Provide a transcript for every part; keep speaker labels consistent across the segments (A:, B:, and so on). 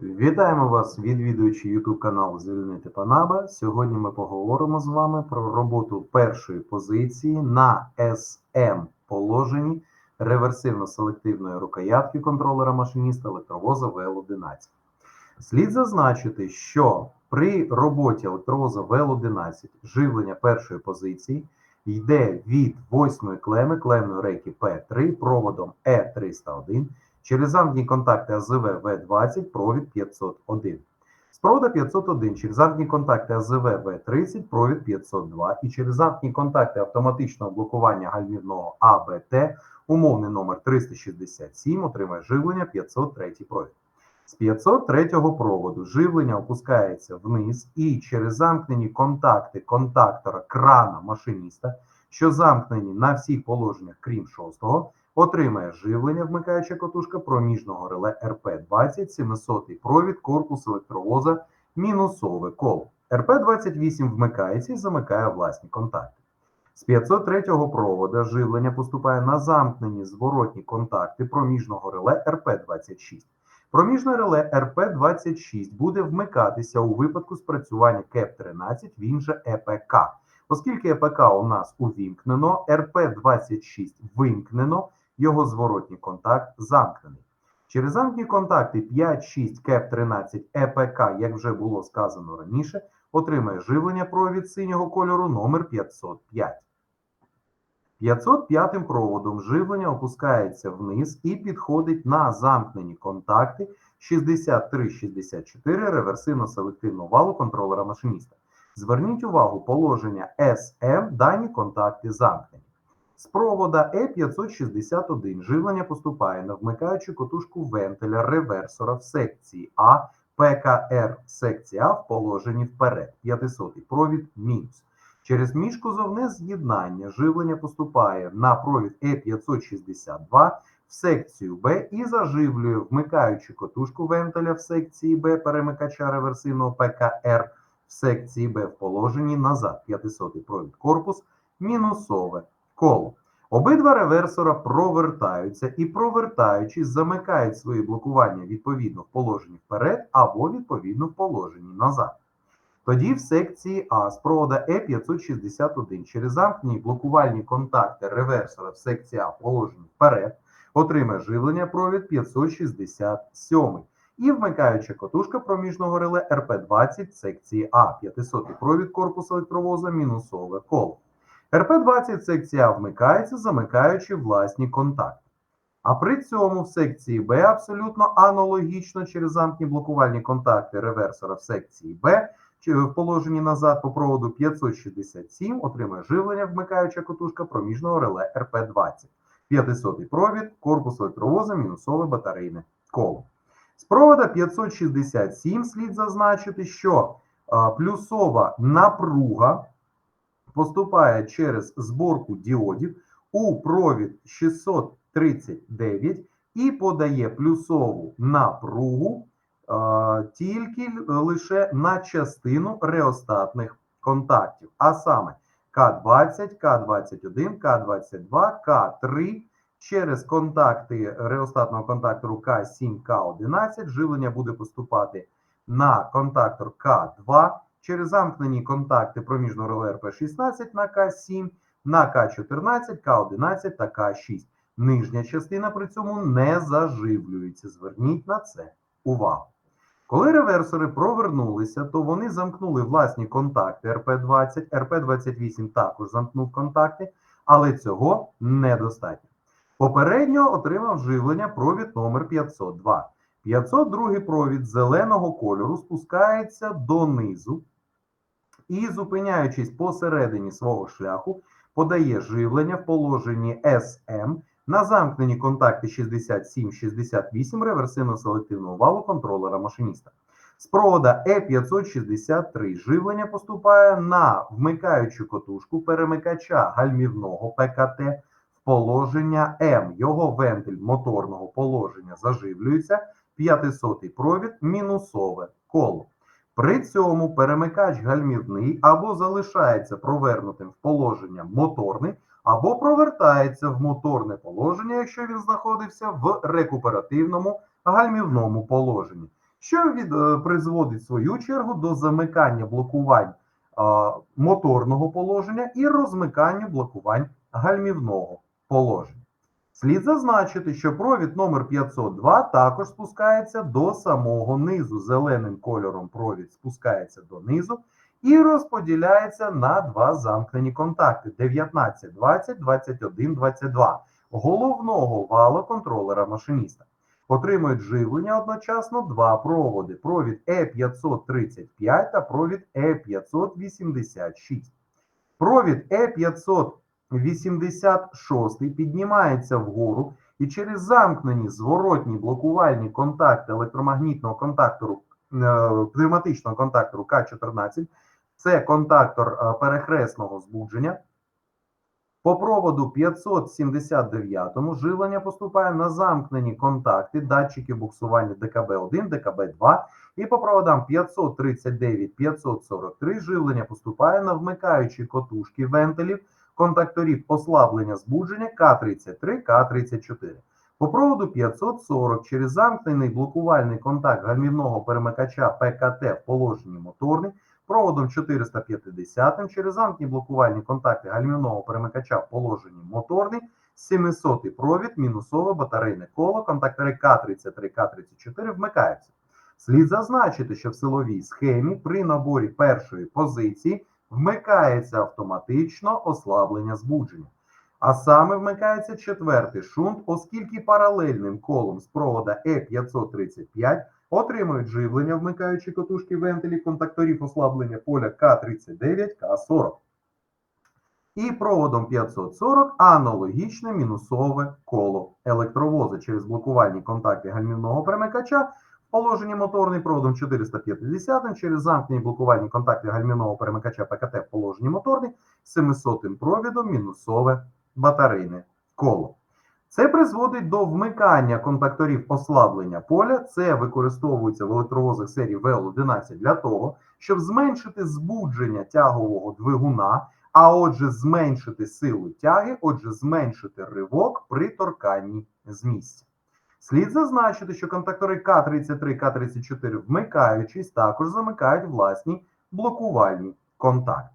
A: Вітаємо вас, відвідуючи YouTube канал Звільнити Панаба. Сьогодні ми поговоримо з вами про роботу першої позиції на SM положенні реверсивно-селективної рукоятки контролера машиніста електровоза ВЛ-11. Слід зазначити, що при роботі електровоза ВЛ-11 живлення першої позиції йде від восьмої клеми клемної рейки П3 проводом Е301 через замкні контакти АЗВ В20 провід 501. З провода 501 через замкні контакти АЗВ В30 провід 502 і через замкні контакти автоматичного блокування гальмівного АБТ умовний номер 367 отримає живлення 503 провід. З 503 проводу живлення опускається вниз і через замкнені контакти контактора крана машиніста, що замкнені на всіх положеннях, крім шостого, отримає живлення, вмикаюча котушка проміжного реле РП-20, 700 провід, корпус електровоза, мінусове коло. РП-28 вмикається і замикає власні контакти. З 503 провода живлення поступає на замкнені зворотні контакти проміжного реле РП-26. Проміжне реле РП-26 буде вмикатися у випадку спрацювання КЕП-13, він же ЕПК. Оскільки ЕПК у нас увімкнено, РП-26 вимкнено, його зворотній контакт замкнений. Через замкні контакти 5-6 КЕП-13 ЕПК, як вже було сказано раніше, отримає живлення провід синього кольору номер 505. 505 проводом живлення опускається вниз і підходить на замкнені контакти 63-64 реверсивно-селективного валу контролера машиніста. Зверніть увагу, положення SM дані контакти замкнені. З провода E561 живлення поступає. На вмикаючу котушку вентиля реверсора в секції А, ПКР секції А в положенні вперед. 500 провід мінус. Через міжкузовне з'єднання живлення поступає на провід E562 в секцію Б і заживлює. Вмикаючу котушку вентиля в секції Б перемикача реверсивного ПКР в секції Б в положенні назад. 500 провід корпус, мінусове коло. Обидва реверсора провертаються і, провертаючись, замикають свої блокування відповідно в положенні вперед або відповідно в положенні назад. Тоді в секції А з провода Е561 через замкнені блокувальні контакти реверсора в секції А в положенні вперед отримає живлення провід 567 і вмикаюча котушка проміжного реле РП-20 секції А, 500 провід корпусу електровоза, мінусове коло. РП-20 секція вмикається, замикаючи власні контакти. А при цьому в секції Б абсолютно аналогічно через замкні блокувальні контакти реверсора в секції Б в положенні назад по проводу 567 отримає живлення, вмикаюча котушка проміжного реле РП-20. 500 провід, корпус електровоза, мінусове батарейне коло. З провода 567 слід зазначити, що плюсова напруга поступає через зборку діодів у провід 639 і подає плюсову напругу а, тільки лише на частину реостатних контактів, а саме К20, К21, К22, К3 через контакти реостатного контактору К7, К11 живлення буде поступати на контактор К2 через замкнені контакти проміжного реле РП16 на К7, на К14, К11 та К6. Нижня частина при цьому не заживлюється. Зверніть на це увагу. Коли реверсори провернулися, то вони замкнули власні контакти РП20, РП28 також замкнув контакти, але цього недостатньо. Попередньо отримав живлення провід номер 502. 502 провід зеленого кольору спускається донизу і, зупиняючись посередині свого шляху, подає живлення в положенні SM на замкнені контакти 67-68 реверсивно-селективного валу контролера машиніста. З провода E563 живлення поступає на вмикаючу котушку перемикача гальмівного ПКТ в положення М. Його вентиль моторного положення заживлюється, 500 провід мінусове коло. При цьому перемикач гальмівний або залишається провернутим в положення моторний, або провертається в моторне положення, якщо він знаходився в рекуперативному гальмівному положенні. що від, е, призводить свою чергу до замикання блокувань е, моторного положення і розмикання блокувань гальмівного положення. Слід зазначити, що провід номер 502 також спускається до самого низу. Зеленим кольором провід спускається до низу і розподіляється на два замкнені контакти 19, 20, 21, 22 головного вала контролера машиніста. Отримують живлення одночасно два проводи: провід E535 та провід E586. Провід E586 піднімається вгору і через замкнені зворотні блокувальні контакти електромагнітного контактору е, пневматичного контактору К14, це контактор е, перехресного збудження. По проводу 579 живлення поступає на замкнені контакти датчиків буксування ДКБ-1, ДКБ-2 і по проводам 539-543 живлення поступає на вмикаючі котушки вентилів контакторів ослаблення збудження К33, К34. По проводу 540 через замкнений блокувальний контакт гальмівного перемикача ПКТ в положенні моторний проводом 450 через замкні блокувальні контакти гальмівного перемикача в положенні моторний, 700 провід, мінусове батарейне коло, контактори К33, К34 вмикаються. Слід зазначити, що в силовій схемі при наборі першої позиції вмикається автоматично ослаблення збудження. А саме вмикається четвертий шунт, оскільки паралельним колом з провода Е535 отримують живлення, вмикаючи котушки вентилів контакторів ослаблення поля К39, К40. І проводом 540 аналогічне мінусове коло електровоза через блокувальні контакти гальмівного перемикача положенні моторний проводом 450 через замкнені блокувальні контакти гальмівного перемикача ПКТ в положенні моторний 700 провідом мінусове батарейне коло. Це призводить до вмикання контакторів ослаблення поля. Це використовується в електровозах серії ВЛ-11 для того, щоб зменшити збудження тягового двигуна, а отже, зменшити силу тяги, отже, зменшити ривок при торканні з місця. Слід зазначити, що контактори К33, К34, вмикаючись, також замикають власні блокувальні контакти.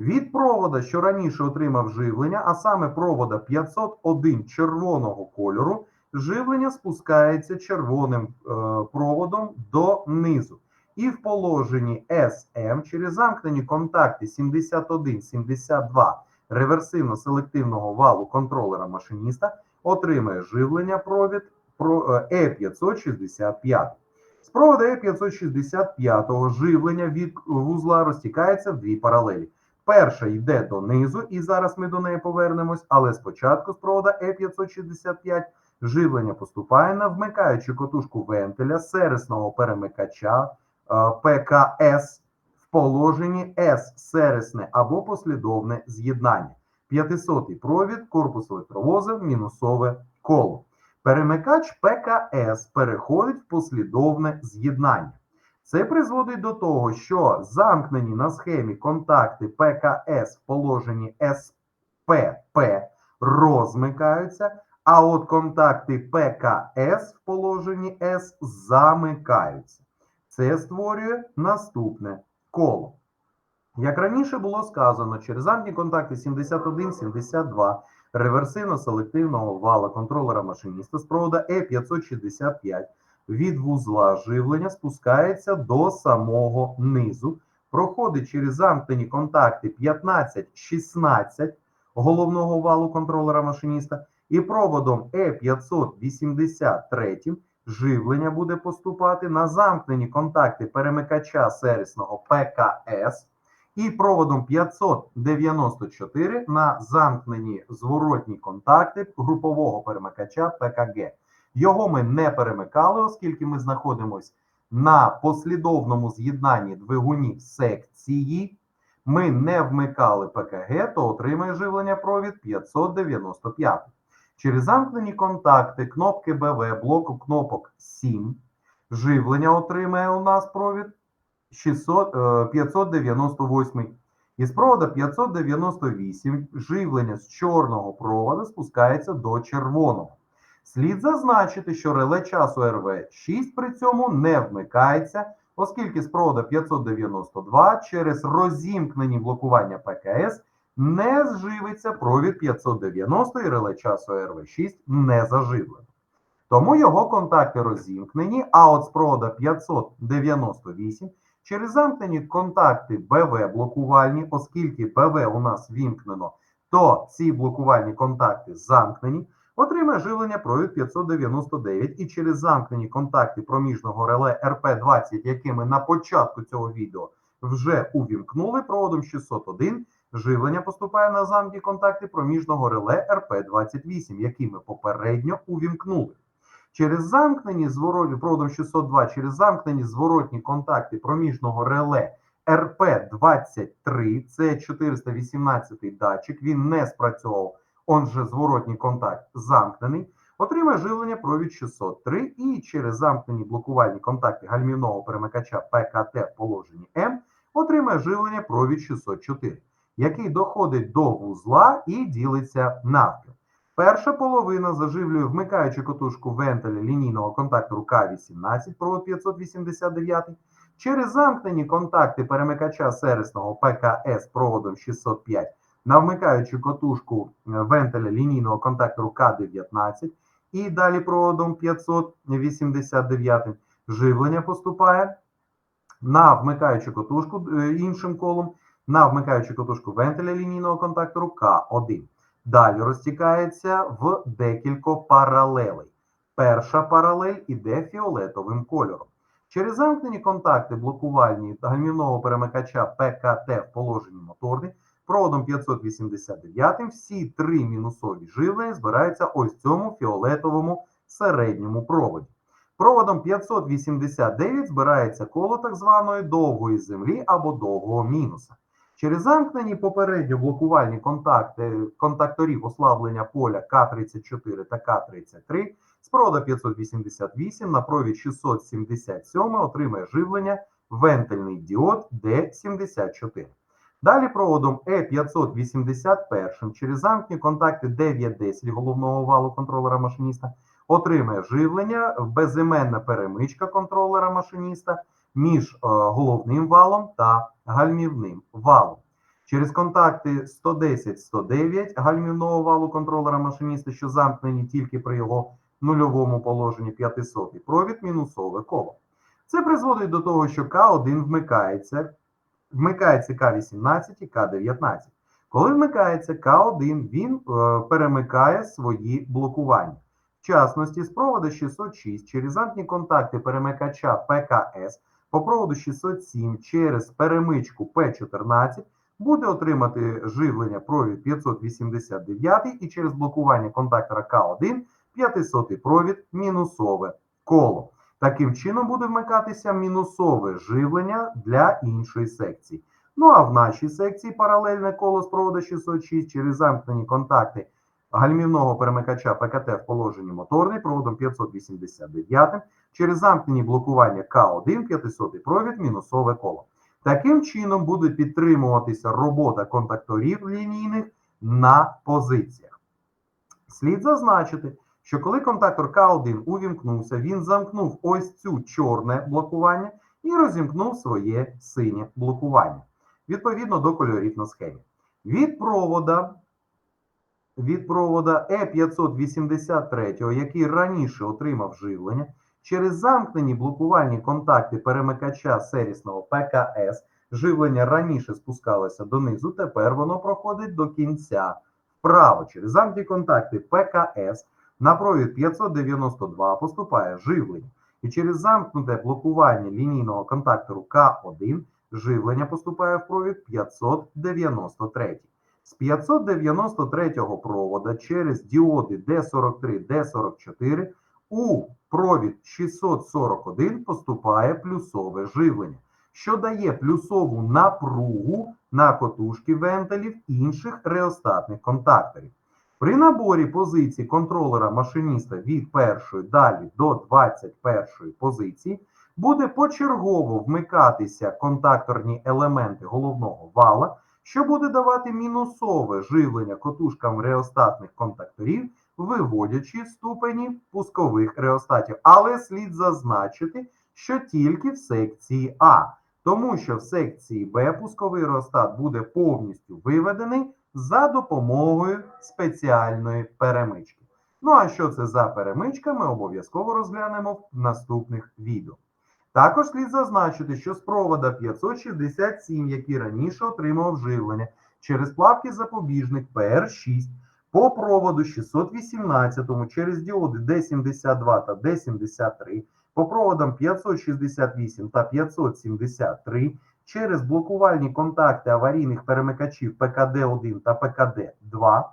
A: Від провода, що раніше отримав живлення, а саме провода 501 червоного кольору, живлення спускається червоним е, проводом донизу. І в положенні SM через замкнені контакти 71-72 реверсивно-селективного валу контролера машиніста отримає живлення провід E565. З провода E565 живлення від вузла розтікається в дві паралелі. Перша йде донизу, і зараз ми до неї повернемось, але спочатку з провода E565 живлення поступає на вмикаючу котушку вентиля сересного перемикача ПКС в положенні С сересне або послідовне з'єднання. 500 провід, корпус електровоза, мінусове коло. Перемикач ПКС переходить в послідовне з'єднання. Це призводить до того, що замкнені на схемі контакти ПКС в положенні СПП розмикаються, а от контакти ПКС в положенні С замикаються. Це створює наступне коло. Як раніше було сказано, через замкні контакти 71-72 реверсивно-селективного вала контролера машиніста з провода Е565 від вузла живлення спускається до самого низу, проходить через замкнені контакти 15-16 головного валу контролера машиніста і проводом Е583 живлення буде поступати на замкнені контакти перемикача серісного ПКС і проводом 594 на замкнені зворотні контакти групового перемикача ПКГ. Його ми не перемикали, оскільки ми знаходимося на послідовному з'єднанні двигунів секції. Ми не вмикали ПКГ, то отримає живлення провід 595. Через замкнені контакти кнопки БВ блоку кнопок 7. Живлення отримає у нас провід 600, е, 598. Із провода 598 живлення з чорного проводу спускається до червоного. Слід зазначити, що реле часу РВ6 при цьому не вмикається, оскільки з провода 592 через розімкнені блокування ПКС не зживиться провід 590 і реле часу РВ6 не заживлено. Тому його контакти розімкнені, а от з провода 598 через замкнені контакти БВ блокувальні, оскільки БВ у нас вімкнено, то ці блокувальні контакти замкнені, отримає живлення провід 599 і через замкнені контакти проміжного реле РП20, які ми на початку цього відео вже увімкнули проводом 601, живлення поступає на замкні контакти проміжного реле РП28, які ми попередньо увімкнули. Через замкнені зворотні проводом 602, через замкнені зворотні контакти проміжного реле РП23, це 418 датчик, він не спрацьовував, он же зворотній контакт замкнений, отримає живлення провід 603 і через замкнені блокувальні контакти гальмівного перемикача ПКТ в положенні М отримає живлення провід 604, який доходить до вузла і ділиться навпіл. Перша половина заживлює вмикаючи котушку вентиля лінійного контактору К18 провод 589 через замкнені контакти перемикача серисного ПКС проводом 605 на вмикаючу котушку е, вентиля лінійного контактору К19 і далі проводом 589 живлення поступає на вмикаючу котушку е, іншим колом, на вмикаючу котушку вентиля лінійного контактору К1. Далі розтікається в декілька паралелей. Перша паралель іде фіолетовим кольором. Через замкнені контакти блокувальні гальмівного перемикача ПКТ в положенні моторний проводом 589 всі три мінусові живлення збираються ось цьому фіолетовому середньому проводі. Проводом 589 збирається коло так званої довгої землі або довгого мінуса. Через замкнені попередньо блокувальні контакти контакторів ослаблення поля К34 та К33 з провода 588 на провід 677 отримає живлення вентильний діод D74. Далі проводом E581 через замкнені контакти 910 головного валу контролера машиніста отримає живлення безіменна перемичка контролера машиніста між е, головним валом та гальмівним валом. Через контакти 110-109 гальмівного валу контролера машиніста, що замкнені тільки при його нульовому положенні 500 провід мінусове коло. Це призводить до того, що К1 вмикається, вмикається К18 і К19. Коли вмикається К1, він е, перемикає свої блокування. В частності, з проводу 606 через замкні контакти перемикача ПКС по проводу 607 через перемичку П14 буде отримати живлення провід 589 і через блокування контактора К1 500 провід мінусове коло. Таким чином буде вмикатися мінусове живлення для іншої секції. Ну а в нашій секції паралельне коло з проводу 606 через замкнені контакти гальмівного перемикача ПКТ в положенні моторний проводом 589 через замкнені блокування К1 500 провід мінусове коло. Таким чином буде підтримуватися робота контакторів лінійних на позиціях. Слід зазначити, що коли контактор К1 увімкнувся, він замкнув ось цю чорне блокування і розімкнув своє синє блокування відповідно до кольорів на схемі. Від провода від провода Е583, який раніше отримав живлення, через замкнені блокувальні контакти перемикача серісного ПКС, живлення раніше спускалося донизу, тепер воно проходить до кінця вправо. Через замкнені контакти ПКС на провід 592 поступає живлення. І через замкнуте блокування лінійного контактору К1 живлення поступає в провід 593. З 593 провода через діоди D43, D44 у провід 641 поступає плюсове живлення, що дає плюсову напругу на котушки вентилів інших реостатних контакторів. При наборі позицій контролера машиніста від першої далі до 21 позиції буде почергово вмикатися контакторні елементи головного вала, що буде давати мінусове живлення котушкам реостатних контакторів виводячі ступені пускових реостатів. Але слід зазначити, що тільки в секції А, тому що в секції Б пусковий реостат буде повністю виведений за допомогою спеціальної перемички. Ну а що це за перемичка, ми обов'язково розглянемо в наступних відео. Також слід зазначити, що з провода 567, який раніше отримав живлення через плавки запобіжник PR6, по проводу 618 через діоди D72 та D73, по проводам 568 та 573 через блокувальні контакти аварійних перемикачів ПКД-1 та ПКД-2.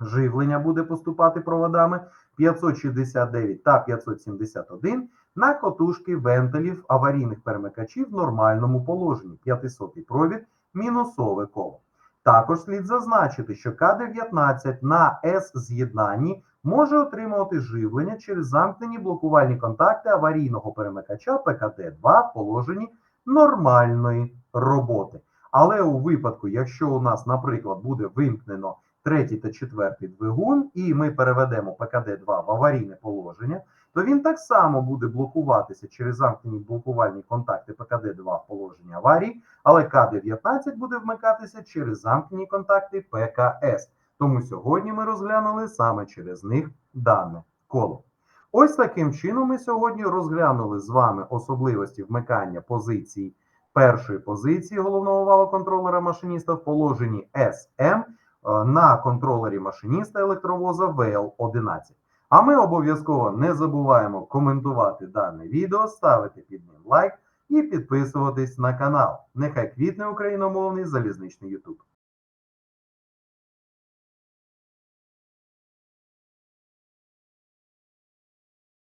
A: Живлення буде поступати проводами 569 та 571 на котушки вентилів аварійних перемикачів в нормальному положенні 500 провід мінусове коло. Також слід зазначити, що К-19 на С-з'єднанні може отримувати живлення через замкнені блокувальні контакти аварійного перемикача ПКД-2 в положенні нормальної роботи. Але у випадку, якщо у нас, наприклад, буде вимкнено третій та четвертий двигун, і ми переведемо ПКД-2 в аварійне положення, то він так само буде блокуватися через замкнені блокувальні контакти ПКД-2 в положенні аварії, але К-19 буде вмикатися через замкнені контакти ПКС. Тому сьогодні ми розглянули саме через них дане коло. Ось таким чином ми сьогодні розглянули з вами особливості вмикання позицій першої позиції головного валоконтролера машиніста в положенні SM е, на контролері машиніста електровоза ВЛ-11. А ми обов'язково не забуваємо коментувати дане відео, ставити під ним лайк і підписуватись на канал. Нехай квітне україномовний залізничний YouTube.